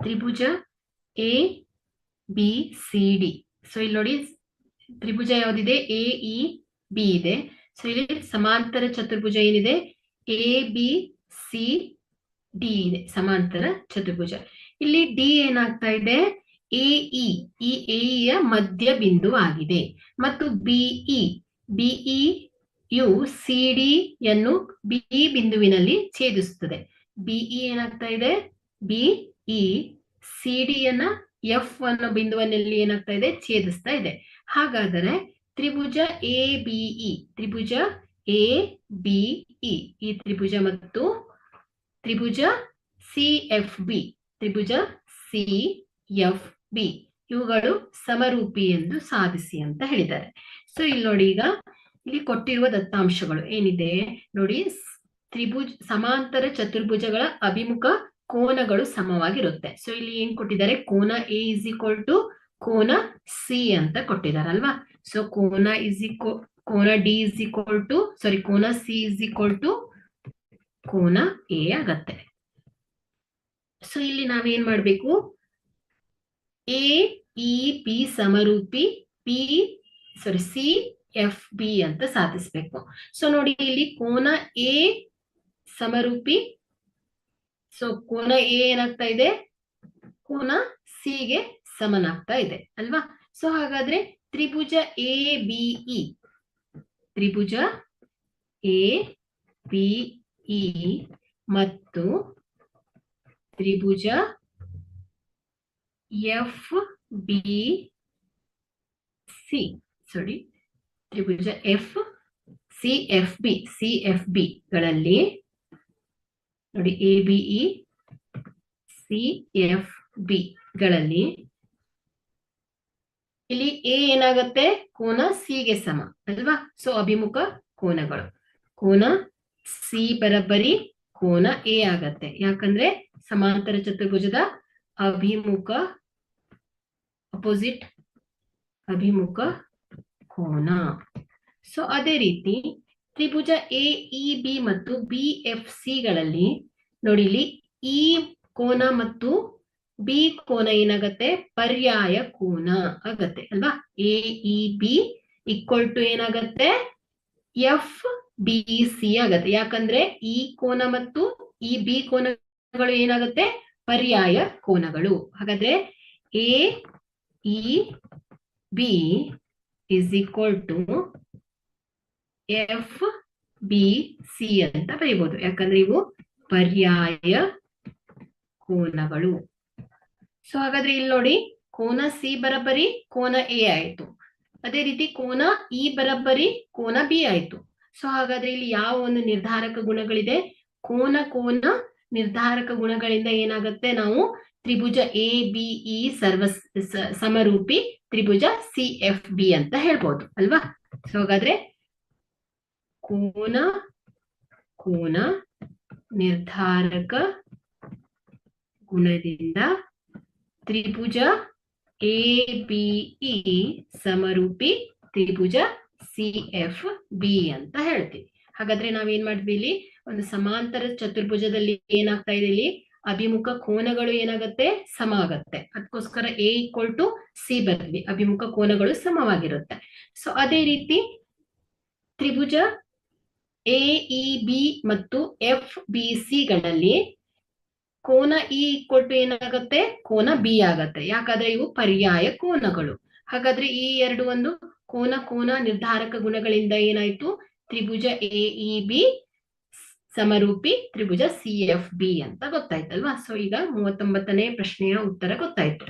Tribhuja A B C D so ಇಲ್ಲಿ ನೋಡಿ, ತ್ರಿಭುಜ ಯಾವ್ದಿದೆ? ಎ ಇ ಬಿ ಇದೆ. ಸೊ ಇಲ್ಲಿ ಸಮಾಂತರ ಚತುರ್ಭುಜ ಏನಿದೆ? ಎ ಬಿ ಸಿ ಡಿ ಇದೆ. ಸಮಾಂತರ ಚತುರ್ಭುಜ. ಇಲ್ಲಿ ಡಿ ಏನಾಗ್ತಾ ಇದೆ? ಎ ಇ ಈ ಎ ಯ ಮಧ್ಯ ಬಿಂದು ಆಗಿದೆ. ಮತ್ತು ಬಿಇ ಬಿಇ ಯು ಸಿ ಡಿ ಯನ್ನು ಬಿ ಬಿಂದುವಿನಲ್ಲಿ ಛೇದಿಸುತ್ತದೆ. ಬಿಇ ಏನಾಗ್ತಾ ಇದೆ? ಬಿಇ ಸಿ ಡಿಯನ್ನ ಎಫ್ ಅನ್ನೋ ಬಿಂದುವಿನಲ್ಲಿ ಏನಾಗ್ತಾ ಇದೆ? ಛೇದಿಸ್ತಾ ಇದೆ. ಹಾಗಾದರೆ ತ್ರಿಭುಜ ಎ ಬಿಇ ತ್ರಿಭುಜ ಎ ಬಿಇ ಈ ತ್ರಿಭುಜ ಮತ್ತು ತ್ರಿಭುಜ ಸಿ ಎಫ್ ಬಿ ತ್ರಿಭುಜ ಸಿ ಎಫ್ ಬಿ ಇವುಗಳು ಸಮರೂಪಿ ಎಂದು ಸಾಧಿಸಿ ಅಂತ ಹೇಳಿದ್ದಾರೆ. ಸೊ ಇಲ್ಲಿ ನೋಡಿ ಈಗ ಇಲ್ಲಿ ಕೊಟ್ಟಿರುವ ದತ್ತಾಂಶಗಳು ಏನಿದೆ? ನೋಡಿ ತ್ರಿಭುಜ ಸಮಾಂತರ ಚತುರ್ಭುಜಗಳ ಅಭಿಮುಖ ಕೋನಗಳು ಸಮವಾಗಿರುತ್ತೆ. ಸೊ ಇಲ್ಲಿ ಏನ್ ಕೊಟ್ಟಿದ್ದಾರೆ? ಕೋನ ಎ ಇಸ್ ಈಕ್ವಲ್ ಟು ಕೋನ ಸಿ ಅಂತ ಕೊಟ್ಟಿದಾರಲ್ವಾ ಸೊ ಕೋನ ಇಸ್ ಈಕ್ವಲ್ ಕೋನ D is equal to sorry ಕೋನ ಸಿ ಇಸ್ ಈಕ್ವಲ್ ಟು ಕೋನ ಎ ಆಗತ್ತೆ. ಸೊ ಇಲ್ಲಿ ನಾವೇನ್ ಮಾಡ್ಬೇಕು? A E P ಸಮರೂಪಿ P sorry C F B ಅಂತ ಸಾಧಿಸ್ಬೇಕು. ಸೊ ನೋಡಿ, ಇಲ್ಲಿ ಕೋನ ಎ ಸಮರೂಪಿ ಸೊ ಕೋನ ಎ ಏನಾಗ್ತಾ ಇದೆ? ಕೋನ ಸಿ ಗೆ ಸಮನಾಗ್ತಾ ಇದೆ, ಅಲ್ವಾ? ಸೊ ಹಾಗಾದ್ರೆ ತ್ರಿಭುಜ ಎ ಬಿಇ ತ್ರಿಭುಜ ಎ ಬಿಇ ಮತ್ತು ತ್ರಿಭುಜ ಎಫ್, ಬಿ, ಸಿ. ಸಾರಿ ತ್ರಿಭುಜ F, C, F, B, C, F, B ಗಳಲ್ಲಿ ನೋಡಿ A B E C F B ಗಳಲ್ಲಿ ಇಲ್ಲಿ ಎ ಏನಾಗತ್ತೆ? ಕೋನ ಸಿ ಗೆ ಸಮ, ಅಲ್ವಾ? ಸೊ ಅಭಿಮುಖ ಕೋನಗಳು. ಕೋನ ಸಿ ಬರಬ್ಬರಿ, ಕೋನ ಎ ಆಗತ್ತೆ. ಯಾಕಂದ್ರೆ ಸಮಾಂತರ ಚತುರ್ಭುಜದ ಅಭಿಮುಖ ಅಪೋಸಿಟ್ ಅಭಿಮುಖ ಕೋನ. ಸೊ ಅದೇ ರೀತಿ ತ್ರಿಭುಜ ಎ ಇ ಬಿ ಮತ್ತು ಬಿ ಎಫ್ ಸಿ ಗಳಲ್ಲಿ ನೋಡಿ ಇಲ್ಲಿ ಇ ಕೋನ ಮತ್ತು ಬಿ ಕೋನ ಏನಾಗತ್ತೆ? ಪರ್ಯಾಯ ಕೋನ ಆಗತ್ತೆ ಅಲ್ವಾ? A E B equal to ಏನಾಗತ್ತೆ? ಎಫ್ ಬಿ ಸಿ ಆಗತ್ತೆ. ಯಾಕಂದ್ರೆ ಇ ಕೋನ ಮತ್ತು ಈ ಬಿ ಕೋನಗಳು ಏನಾಗುತ್ತೆ? ಪರ್ಯಾಯ ಕೋನಗಳು. ಹಾಗಾದ್ರೆ A E B is equal to F B C ಅಂತ ಬರೀಬಹುದು ಯಾಕಂದ್ರೆ ಇವು ಪರ್ಯಾಯ ಕೋನಗಳು. ಸೊ ಹಾಗಾದ್ರೆ ಇಲ್ಲಿ ನೋಡಿ, ಕೋನ ಸಿ ಬರಬರಿ, ಕೋನ ಎ ಆಯ್ತು. ಅದೇ ರೀತಿ ಕೋನ ಇ ಬರಬರಿ, ಕೋನ ಬಿ ಆಯ್ತು. ಸೊ ಹಾಗಾದ್ರೆ ಇಲ್ಲಿ ಯಾವ ಒಂದು ನಿರ್ಧಾರಕ ಗುಣಗಳಿದೆ? ಕೋನ ಕೋನ ನಿರ್ಧಾರಕ ಗುಣಗಳಿಂದ ಏನಾಗುತ್ತೆ? ನಾವು ತ್ರಿಭುಜ ಎ ಬಿ ಇ ಸರ್ವ ಸಮರೂಪಿ ತ್ರಿಭುಜ ಸಿ ಎಫ್ ಬಿ ಅಂತ ಹೇಳ್ಬೋದು, ಅಲ್ವಾ? ಸೊ ಹಾಗಾದ್ರೆ ಕೋನ ಕೋನ, ನಿರ್ಧಾರಕ ಗುಣದಿಂದ ತ್ರಿಭುಜ ಎ ಬಿಇ ಸಮರೂಪಿ ತ್ರಿಭುಜ ಸಿ, ಎಫ್, ಬಿ ಅಂತ ಹೇಳ್ತೀವಿ. ಹಾಗಾದ್ರೆ ನಾವೇನ್ ಮಾಡಿದ್ವಿ ಇಲ್ಲಿ? ಒಂದು ಸಮಾಂತರ ಚತುರ್ಭುಜದಲ್ಲಿ ಏನಾಗ್ತಾ ಇದೆ ಇಲ್ಲಿ? ಅಭಿಮುಖ ಕೋನಗಳು ಏನಾಗತ್ತೆ? ಸಮ ಆಗತ್ತೆ ಅದಕ್ಕೋಸ್ಕರ ಎ ಈಕ್ವಲ್ ಟು ಸಿ ಬರ್ತೀವಿ ಅಭಿಮುಖ ಕೋನಗಳು ಸಮವಾಗಿರುತ್ತೆ. ಸೊ, ಅದೇ ರೀತಿ ತ್ರಿಭುಜ ಎ, ಇ, ಬಿ ಮತ್ತು ಎಫ್, ಬಿ, ಸಿ ಗಳಲ್ಲಿ ಕೋನ ಇ ಈಕ್ವಲ್ ಟು ಏನಾಗತ್ತೆ? ಕೋನ ಬಿ ಆಗತ್ತೆ. ಯಾಕಂದ್ರೆ ಇವು ಪರ್ಯಾಯ ಕೋನಗಳು. ಹಾಗಾದ್ರೆ ಈ ಎರಡು ಒಂದು ಕೋನ ಕೋನ ನಿರ್ಧಾರಕ ಗುಣಗಳಿಂದ ಏನಾಯ್ತು? ತ್ರಿಭುಜ ಎ, ಇ, ಬಿ ಸಮರೂಪಿ ತ್ರಿಭುಜ ಸಿ, ಎಫ್, ಬಿ ಅಂತ ಗೊತ್ತಾಯ್ತಲ್ವಾ? ಸೊ ಈಗ ಮೂವತ್ತೊಂಬತ್ತನೇ ಪ್ರಶ್ನೆಯ ಉತ್ತರ ಗೊತ್ತಾಯ್ತು.